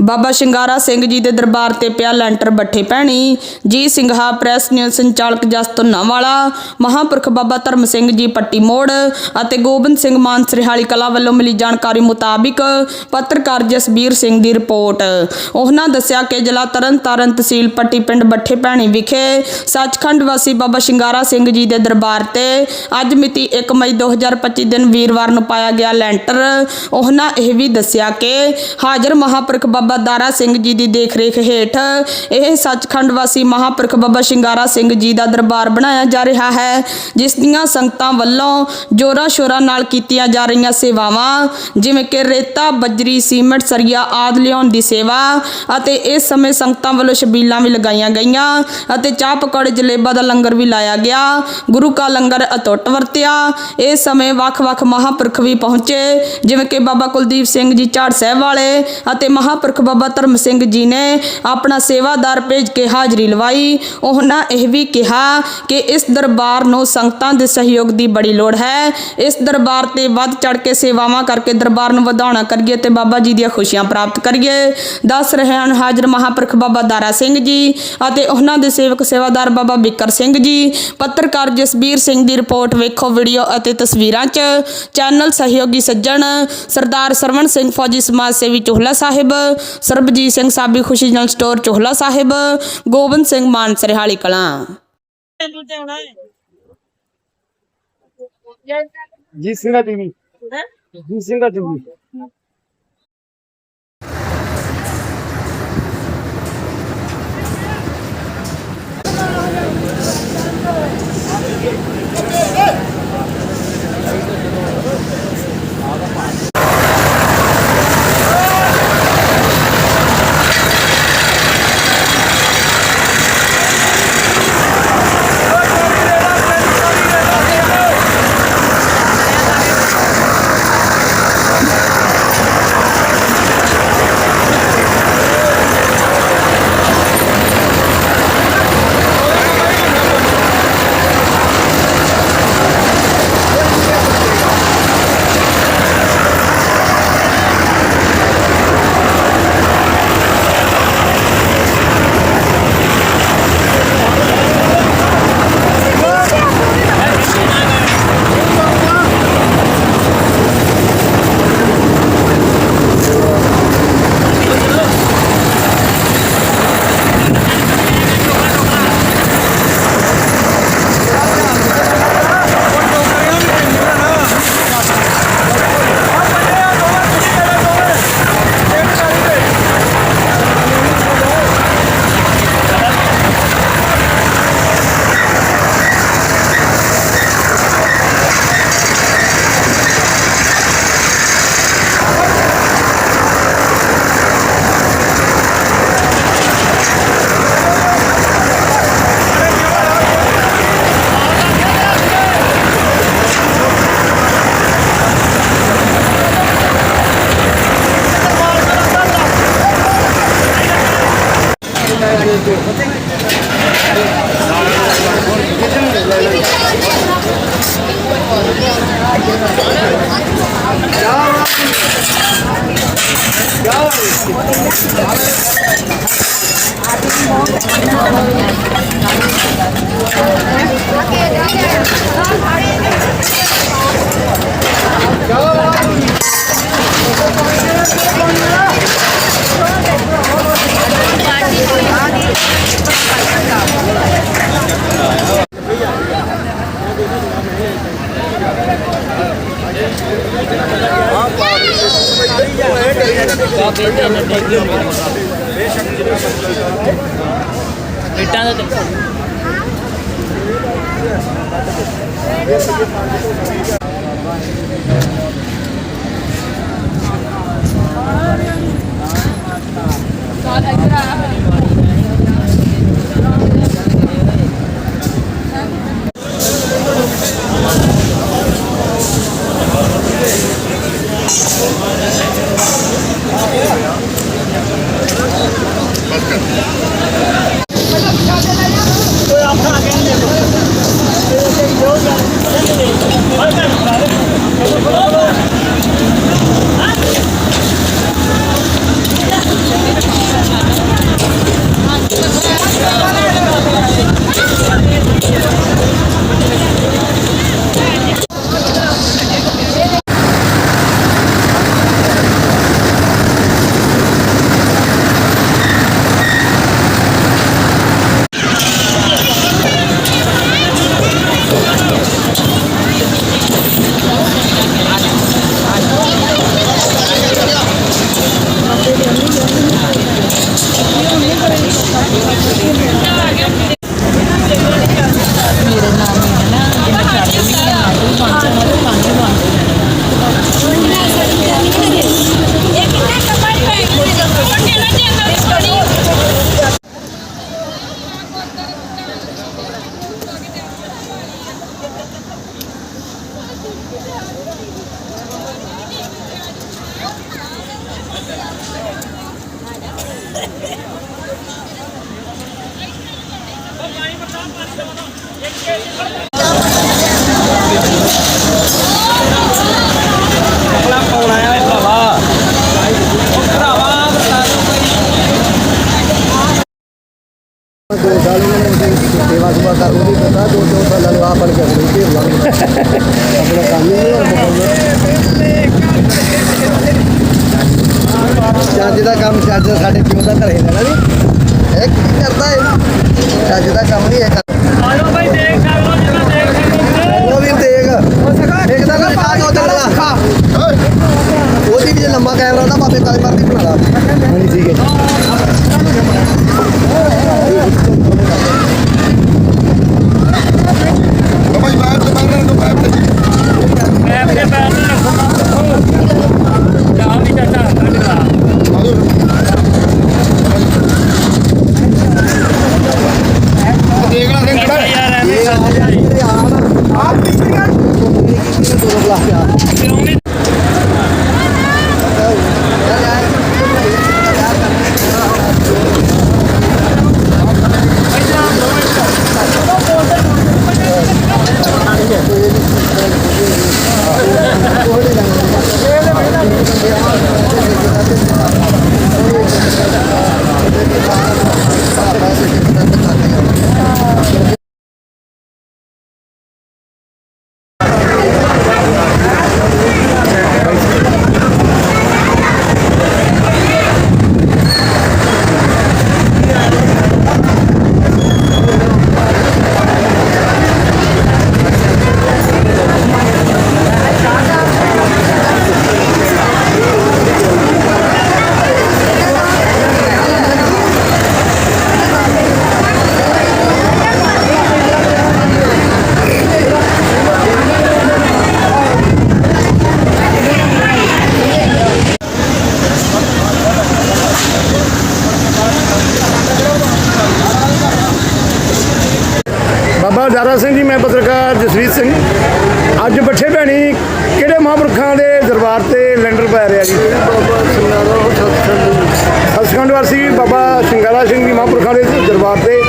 ਬਾਬਾ ਸ਼ਿੰਗਾਰਾ ਸਿੰਘ ਜੀ ਦੇ ਦਰਬਾਰ ਤੇ ਪਿਆ ਲੈਂਟਰ ਬੱਠੇ ਪੈਣੀ। ਜੀ ਸਿੰਘਾ ਪ੍ਰੈਸ ਨਿਊਜ਼ ਸੰਚਾਲਕ ਜਸ ਵਾਲਾ ਮਹਾਂਪੁਰਖ ਬਾਬਾ ਧਰਮ ਸਿੰਘ ਜੀ ਪੱਟੀ ਮੋੜ ਅਤੇ ਗੋਬਿੰਦ ਸਿੰਘ ਮਾਨ ਸਰਿਹਾਲੀ ਕਲਾ ਵੱਲੋਂ ਮਿਲੀ ਜਾਣਕਾਰੀ ਮੁਤਾਬਿਕ ਪੱਤਰਕਾਰ ਜਸਬੀਰ ਸਿੰਘ ਦੀ ਰਿਪੋਰਟ। ਉਹਨਾਂ ਦੱਸਿਆ ਕਿ ਜ਼ਿਲ੍ਹਾ ਤਰਨਤਾਰਨ ਤਹਿਸੀਲ ਪੱਟੀ ਪਿੰਡ ਬੱਠੇ ਪੈਣੀ ਵਿਖੇ ਸੱਚਖੰਡ ਵਾਸੀ ਬਾਬਾ ਸ਼ਿੰਗਾਰਾ ਸਿੰਘ ਜੀ ਦੇ ਦਰਬਾਰ ਤੇ ਅੱਜ ਮਿਤੀ 1 ਮਈ 2025 ਦਿਨ ਵੀਰਵਾਰ ਨੂੰ ਪਾਇਆ ਗਿਆ ਲੈਂਟਰ। ਉਹਨਾਂ ਇਹ ਵੀ ਦੱਸਿਆ ਕਿ ਹਾਜ਼ਰ ਮਹਾਂਪੁਰਖ ਬਾਬਾ ਦਾਰਾ ਸਿੰਘ ਜੀ ਦੀ ਦੇਖਰੇਖ ਹੇਠ ਇਹ ਸੱਚਖੰਡ ਵਾਸੀ ਮਹਾਂਪੁਰਖ ਬਾਬਾ ਸ਼ਿੰਗਾਰਾ ਸਿੰਘ ਜੀ ਦਾ ਦਰਬਾਰ ਬਣਾਇਆ ਜਾ ਰਿਹਾ ਹੈ, ਜਿਸ ਦੀਆਂ ਸੰਗਤਾਂ ਵੱਲੋਂ ਜੋਰਾਂ ਸ਼ੋਰਾਂ ਨਾਲ ਕੀਤੀਆਂ ਜਾ ਰਹੀਆਂ ਸੇਵਾਵਾਂ, ਜਿਵੇਂ ਕਿ ਰੇਤਾ, ਬਜਰੀ, ਸੀਮੈਂਟ, ਸਰੀਆ ਆਦਿ ਲਿਆਉਣ ਦੀ ਸੇਵਾ ਅਤੇ ਇਸ ਸਮੇਂ ਸੰਗਤਾਂ ਵੱਲੋਂ ਸ਼ਬੀਲਾਂ ਵੀ ਲਗਾਈਆਂ ਗਈਆਂ ਅਤੇ ਚਾਹ ਪਕੌੜੇ, ਜਲੇਬਾ ਦਾ ਲੰਗਰ ਵੀ ਲਾਇਆ ਗਿਆ। ਗੁਰੂ ਕਾ ਲੰਗਰ ਅਟੁੱਟ ਵਰਤਿਆ। ਇਸ ਸਮੇਂ ਵੱਖ-ਵੱਖ ਮਹਾਂਪੁਰਖ ਵੀ ਪਹੁੰਚੇ, ਜਿਵੇਂ ਕਿ ਬਾਬਾ ਕੁਲਦੀਪ ਸਿੰਘ ਜੀ ਝਾੜ ਸਾਹਿਬ ਵਾਲੇ ਅਤੇ ਮਹਾਂਪੁਰਖ ਪੁਰਖ ਬਾਬਾ ਧਰਮ ਸਿੰਘ ਜੀ ਨੇ ਆਪਣਾ ਸੇਵਾਦਾਰ ਭੇਜ ਕੇ ਹਾਜ਼ਰੀ ਲਵਾਈ। ਉਹਨਾਂ ਇਹ ਵੀ ਕਿਹਾ ਕਿ ਇਸ ਦਰਬਾਰ ਨੂੰ ਸੰਗਤਾਂ ਦੇ ਸਹਿਯੋਗ ਦੀ ਬੜੀ ਲੋੜ ਹੈ। ਇਸ ਦਰਬਾਰ ਤੇ ਵੱਧ ਚੜ ਕੇ ਸੇਵਾਵਾਂ ਕਰਕੇ ਦਰਬਾਰ ਨੂੰ ਵਧਾਉਣਾ ਕਰੀਏ ਤੇ ਬਾਬਾ ਜੀ ਦੀਆਂ ਖੁਸ਼ੀਆਂ ਪ੍ਰਾਪਤ ਕਰੀਏ। ਦੱਸ ਰਹੇ ਹਨ ਹਾਜ਼ਰ ਮਹਾਂਪੁਰਖ ਬਾਬਾ ਦਾਰਾ ਸਿੰਘ ਜੀ ਅਤੇ ਉਹਨਾਂ ਦੇ ਸੇਵਕ ਸੇਵਾਦਾਰ ਬਾਬਾ ਬਿੱਕਰ ਸਿੰਘ ਜੀ। ਪੱਤਰਕਾਰ ਜਸਬੀਰ ਸਿੰਘ ਦੀ ਰਿਪੋਰਟ ਵੇਖੋ ਵੀਡੀਓ ਅਤੇ ਤਸਵੀਰਾਂ 'ਚ। ਚੈਨਲ ਸਹਿਯੋਗੀ ਸੱਜਣ ਸਰਦਾਰ ਸਰਵਣ ਸਿੰਘ ਫੌਜੀ ਸਮਾਜ ਸੇਵੀ Chohla Sahib Sarabjit Singh Sabi Khushi general store Chohla Sahib Gobind Singh Mann Sarhali Kalan. Ji Singha TV. ਜੀ ਸਿੰਘਾ ਟੀਵੀ। ਕਾਲ ਇੱਧਰ ਆ ਚੱਜ ਦਾ ਕੰਮ ਚੱਜ ਦਾ ਸਾਡੇ ਪਿਓ ਦਾ ਘਰੇ ਲੈਣਾ ਨਹੀਂ ਇਹ ਕੀ ਕਰਦਾ ਹੈ ਚੱਜ ਦਾ ਕੰਮ ਨਹੀਂ ਇਹ ਕਰਦਾ ਆਲੋ ਭਾਈ ਦੇਖ ਕਰ ਲੋ ਜਿਵੇਂ ਦੇਖ ਸਕਦੇ ਉਹ ਵੀ ਦੇਖ। ਇੱਕ ਦਾ ਕਰ ਕਾ ਦੋ ਚੱਲਦਾ ਉਹਦੀ ਵੀ ਜੇ ਲੰਮਾ ਕੈਮਰਾ ਦਾ ਬਾਬੇ ਕਾਲੇ ਮਰਦੀ ਬਣਾ ਲਾ। ਹਾਂਜੀ ਠੀਕ ਹੈ। ਦਾਰਾ ਸਿੰਘ ਜੀ, ਮੈਂ ਪੱਤਰਕਾਰ ਜਸਵੀਰ ਸਿੰਘ। ਅੱਜ ਬੱਠੇ ਭੈਣੀ ਕਿਹੜੇ ਮਹਾਂਪੁਰਖਾਂ ਦੇ ਦਰਬਾਰ ਤੇ ਲੈਂਡਰ ਪੈ ਰਿਹਾ ਜੀ? ਸੱਚਖੰਡ ਵਾਸੀ ਬਾਬਾ ਸ਼ਿੰਗਾਰਾ ਸਿੰਘ ਜੀ ਮਹਾਂਪੁਰਖਾਂ ਦੇ ਦਰਬਾਰ ਤੇ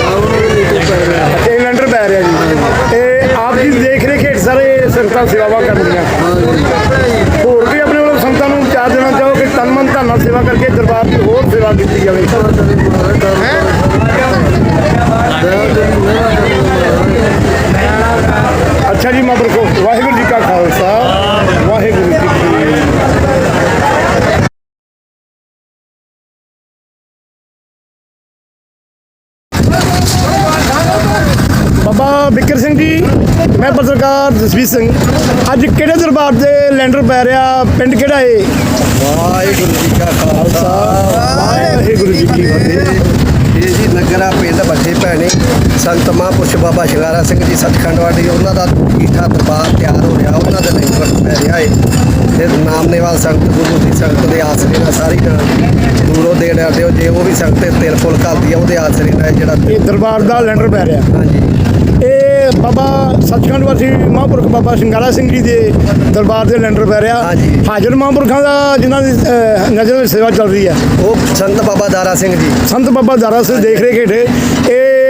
ਤੇ ਲੈਂਡਰ ਪੈ ਰਿਹਾ ਜੀ। ਤੇ ਆਪ ਜੀ ਦੇਖ ਰੇਖ ਹੇਠ ਸਾਰੇ ਸੰਗਤਾਂ ਸੇਵਾਵਾਂ ਕਰਦੀਆਂ ਹੋਰ ਵੀ ਆਪਣੇ ਵੱਲੋਂ ਸੰਗਤਾਂ ਨੂੰ ਚਾਰ ਦੇਣਾ ਚਾਹੋ ਕਿ ਤਨ ਮਨ ਧਨ ਨਾਲ ਸੇਵਾ ਕਰਕੇ ਦਰਬਾਰ ਦੀ ਹੋਰ ਸੇਵਾ ਕੀਤੀ ਜਾਵੇ। ਅੱਛਾ ਜੀ ਮਹਾਂਪੁਰਖੋ ਵਾਹਿਗੁਰੂ ਜੀ ਕਾ ਖਾਲਸਾ ਵਾਹਿਗੁਰੂ ਜੀ ਕੀ ਬਾਬਾ ਬਿਕਰ ਸਿੰਘ ਜੀ ਮੈਂ ਪੱਤਰਕਾਰ ਜਸਵੀਰ ਸਿੰਘ। ਅੱਜ ਕਿਹੜੇ ਦਰਬਾਰ ਤੇ ਲੈਂਡਰ ਪੈ ਰਿਹਾ ਪਿੰਡ ਕਿਹੜਾ ਏ? ਵਾਹਿਗੁਰੂ ਜੀ ਕਾ ਖਾਲਸਾ ਵਾਹਿਗੁਰੂ ਜੀ ਕੀ ਫਤਿਹ। ਇਹ ਜੀ, ਨਗਰਾ ਪਿੰਡ ਬੱਠੇ ਭੈਣੇ, ਸੰਤ ਮਹਾਂਪੁਰਸ਼ ਬਾਬਾ ਸ਼ਿੰਗਾਰਾ ਸਿੰਘ ਜੀ, ਸੱਚਖੰਡ ਵਾਲੀ, ਉਹਨਾਂ ਦਾ ਠੀਠਾ ਦਰਬਾਰ ਤਿਆਰ ਹੋ ਰਿਹਾ, ਉਹਨਾਂ ਦੇ ਲੰਗਰ ਪੈ ਰਿਹਾ ਏ। ਤੇ ਨਾਮ ਨੇਵਾਲ ਸੰਗਤ ਗੁਰੂ ਦੀ ਸੰਗਤ ਦੇ ਆਸਰੇ ਨਾਲ ਸਾਰੀ ਨਾਲ ਦੂਰੋਂ ਦੇ ਡਰਦੇ ਹੋ ਜੇ ਉਹ ਵੀ ਸੰਗਤ ਤਿਲ ਫੁੱਲ ਕਰਦੀ ਆ ਉਹਦੇ ਆਸਰੇ ਨਾਲ ਜਿਹੜਾ ਇਹ ਦਰਬਾਰ ਦਾ ਲੈਂਡਰ ਪੈ ਰਿਹਾ। ਹਾਂਜੀ। ਇਹ ਬਾਬਾ ਸੱਚਖੰਡ ਵਾਸੀ ਮਹਾਂਪੁਰਖ ਬਾਬਾ ਸ਼ਿੰਗਾਰਾ ਸਿੰਘ ਜੀ ਦੇ ਦਰਬਾਰ ਦੇ ਲੈਂਡਰ ਪੈ ਰਿਹਾ। ਹਾਂਜੀ। ਹਾਜ਼ਰ ਮਹਾਂਪੁਰਖਾਂ ਦਾ ਜਿਨ੍ਹਾਂ ਦੀ ਨਜ਼ਰ ਵਿੱਚ ਸੇਵਾ ਚੱਲ ਰਹੀ ਹੈ। ਉਹ ਸੰਤ ਬਾਬਾ ਦਾਰਾ ਸਿੰਘ ਜੀ। ਸੰਤ ਬਾਬਾ ਦਾਰਾ ਸਿੰਘ ਦੇਖ ਰੇਖ ਹੇਠ ਇਹ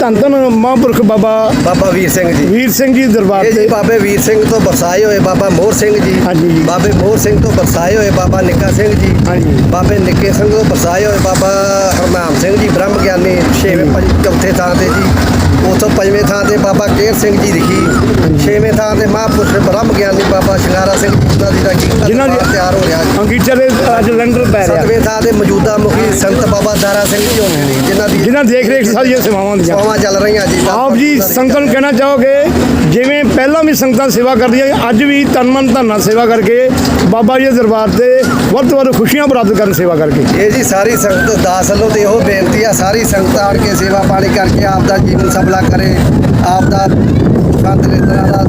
ਧੰਨ ਧੰਨ ਮਹਾਂਪੁਰਖ ਬਾਬਾ ਬਾਬਾ ਵੀਰ ਸਿੰਘ ਜੀ। ਵੀਰ ਸਿੰਘ ਜੀ ਦਰਬਾਰ ਇਹ ਜੀ ਤੇ। ਬਾਬੇ ਵੀਰ ਸਿੰਘ ਤੋਂ ਬਰਸਾਏ ਹੋਏ ਬਾਬਾ ਮੋਹਰ ਸਿੰਘ ਜੀ। ਹਾਂਜੀ ਜੀ। ਬਾਬੇ ਮੋਹਰ ਸਿੰਘ ਤੋਂ ਬਰਸਾਏ ਹੋਏ ਬਾਬਾ ਨਿੱਕਾ ਸਿੰਘ ਜੀ। ਹਾਂਜੀ। ਬਾਬੇ ਨਿੱਕੇ ਸਿੰਘ ਤੋਂ ਬਰਸਾਏ ਹੋਏ ਬਾਬਾ ਹਰਨਾਮ ਸਿੰਘ ਜੀ ਬ੍ਰਹਮ ਗਿਆਨੀ ਛੇਵੇਂ ਪੰਜ ਚੌਥੇ ਥਾਂ ਤੇ ਜੀ। ਉਥੋਂ ਪੰਜਵੇਂ ਥਾਂ ਤੇ ਬਾਬਾ ਕੇਰ ਸਿੰਘ ਜੀ ਰਿਖੀ ਛੇਵੇਂ ਥਾਂ ਤੇ ਮਹਾਂਪੁਰਸ਼ ਬ੍ਰਹਮ ਗਿਆਨੀ ਬਾਬਾ ਸ਼ਿੰਗਾਰਾ ਸਿੰਘ ਜੀ ਦੀ ਦਾ ਕੀਤਾ ਜਿਨ੍ਹਾਂ ਦੀ- ਤਿਆਰ ਹੋ ਰਿਹਾ ਜੀ। ਅੰਗੀਠੇ ਦੇ ਅੱਜ ਲੈਂਡਰ ਪੈ ਰਿਹਾ। ਸਤਵੇਂ ਥਾਂ ਤੇ ਮੌਜੂਦਾ ਮੁਖੀ ਸੰਤ ਬਾਬਾ ਦਾਰਾ ਸਿੰਘ ਜੀ ਹੋਣੇ ਨੇ ਜਿਨ੍ਹਾਂ ਦੀ ਜਿਨ੍ਹਾਂ ਦੇਖ ਰੇਖ ਸਾਰੀਆਂ ਸੇਵਾਵਾਂ ਦੀਆਂ। ਸੇਵਾਵਾਂ ਚੱਲ ਰਹੀਆਂ ਜੀ ਆਪ ਜੀ ਸੰਗਤਾਂ ਨੂੰ ਕਹਿਣਾ ਚਾਹੋਗੇ ਜਿਵੇਂ ਪਹਿਲਾਂ ਵੀ ਸੰਗਤਾਂ ਸੇਵਾ ਕਰਦੀਆਂ ਅੱਜ ਵੀ ਤਨ ਮਨ ਧਨ ਨਾਲ ਸੇਵਾ ਕਰਕੇ ਬਾਬਾ ਜੀ ਦੇ ਦਰਬਾਰ ਤੇ ਵੱਧ ਤੋਂ ਵੱਧ ਖੁਸ਼ੀਆਂ ਪ੍ਰਾਪਤ ਕਰਨ ਸੇਵਾ ਕਰਕੇ। ਇਹ ਜੀ ਸਾਰੀ ਸੰਗਤ ਦਾਸ ਵੱਲੋਂ ਤੇ ਇਹੋ ਬੇਨਤੀ ਆ ਸਾਰੀ ਸੰਗਤ ਆਣ ਕੇ ਸੇਵਾ ਪਾਣੀ ਕਰਕੇ ਆਪ ਦਾ ਜੀਵਨ ਸਫਲਾ ਕਰੇ ਆਪ ਦਾ ਸੰਤ ਨੇਤਰਾਂ ਦਾ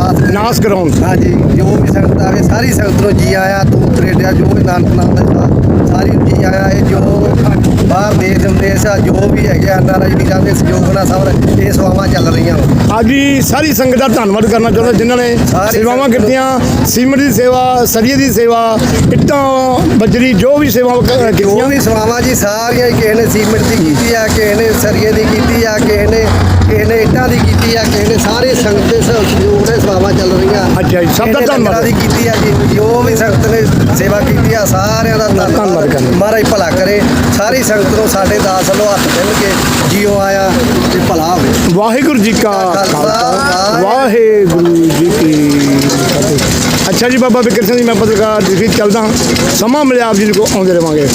ਕਰੇ। ਨਾਸ ਕਰਾਉਣ ਹਾਂਜੀ ਜੋ ਵੀ ਸੰਗਤ ਆਵੇ ਸਾਰੀ ਸੰਗਤ ਨੂੰ ਜੀ ਆਇਆ ਤੂੰ ਤਰੇਡਿਆ ਜੋ ਵੀ ਨਾਨਕ ਨਾਮ ਦਾ ਸਾਰੀ ਨੂੰ ਜੀ ਆਇਆ ਇਹ ਜੋ ਬਾਹਰ ਦੇਸ਼ ਹੁੰਦੇ ਇਸ ਜੋ ਵੀ ਹੈਗੇ ਐਨਆਰਆਈ ਵੀਰਾਂ ਦੇ ਸਹਿਯੋਗ ਨਾਲ ਸਭ ਇਹ ਸੇਵਾਵਾਂ ਚੱਲ ਰਹੀਆਂ ਵਾ ਅੱਜ ਦੀ ਸਾਰੀ ਸੰਗਤ ਦਾ ਧੰਨਵਾਦ ਕਰਨਾ ਚਾਹੁੰਦਾ ਜਿਨ੍ਹਾਂ ਨੇ ਸਾਰੀ ਸੇਵਾਵਾਂ ਸੰਗਤ। ਕੀਤੀਆਂ ਸੀਮਿੰਟ ਦੀ ਸੇਵਾ ਸਰੀਏ ਦੀ ਸੇਵਾ ਇੱਟਾਂ ਬਜਰੀ ਜੋ ਵੀ ਸੇਵਾ ਜੋ ਕੀਤੀਆਂ ਵੀ ਸੇਵਾਵਾਂ ਜੀ ਸਾਰੀਆਂ ਹੀ ਕਿਸੇ ਨੇ ਸੀਮਿੰਟ ਦੀ ਕੀਤੀ ਆ ਕਿਸੇ ਨੇ ਸਰੀਏ ਦੀ ਕੀਤੀ ਆ ਕਿਸੇ ਨੇ ਕਿਸੇ ਨੇ ਇੱਟਾਂ ਦੀ ਕੀਤੀ ਆ ਕਿਸੇ ਨੇ ਸਾਰੇ ਸੰਗਤ ਦੇ ਸਹਿਯੋਗ ਨਾਲ ਸੇਵਾਵਾਂ ਚੱਲ ਰਹੀਆਂ। ਅੱਛਾ ਜੀ, ਸਭ ਦਾ ਕਿਸੇ ਨੇ ਧੰਨਵਾਦ। ਲੰਗਰਾਂ ਦੀ ਕੀਤੀ ਆ ਜੀ ਜੋ ਵੀ ਸੰਗਤ ਨੇ ਸੇਵਾ ਕੀਤੀ ਆ ਸਾਰਿਆਂ ਦਾ ਧੰਨਵਾਦ ਧੰਨਵਾਦ। ਕਰਨਾ। ਮਹਾਰਾਜ ਭਲਾ ਕਰੇ ਸਾਰੀ ਸੰਗਤ ਨੂੰ ਸਾਡੇ ਦਾਸ ਵੱਲੋਂ ਹੱਥ ਮਿਲ ਕੇ ਜੀਓ ਆਇਆ ਤੇ ਭਲਾ ਹੋਵੇ। ਵਾਹਿਗੁਰੂ ਜੀ ਕਾ ਖਾਲਸਾ। ਵਾਹਿਗੁਰੂ ਜੀ ਕੀ ਫਤਿਹ। ਅੱਛਾ ਜੀ ਬਾਬਾ ਬਿਕਰ ਸਿੰਘ ਜੀ ਮੈਂ ਪੱਤਰਕਾਰ ਜੀ ਚੱਲਦਾ ਸਮਾਂ ਮਿਲਿਆ ਆਪ ਜੀ ਨੂੰ ਆਉਂਦੇ ਰਵਾਂਗੇ।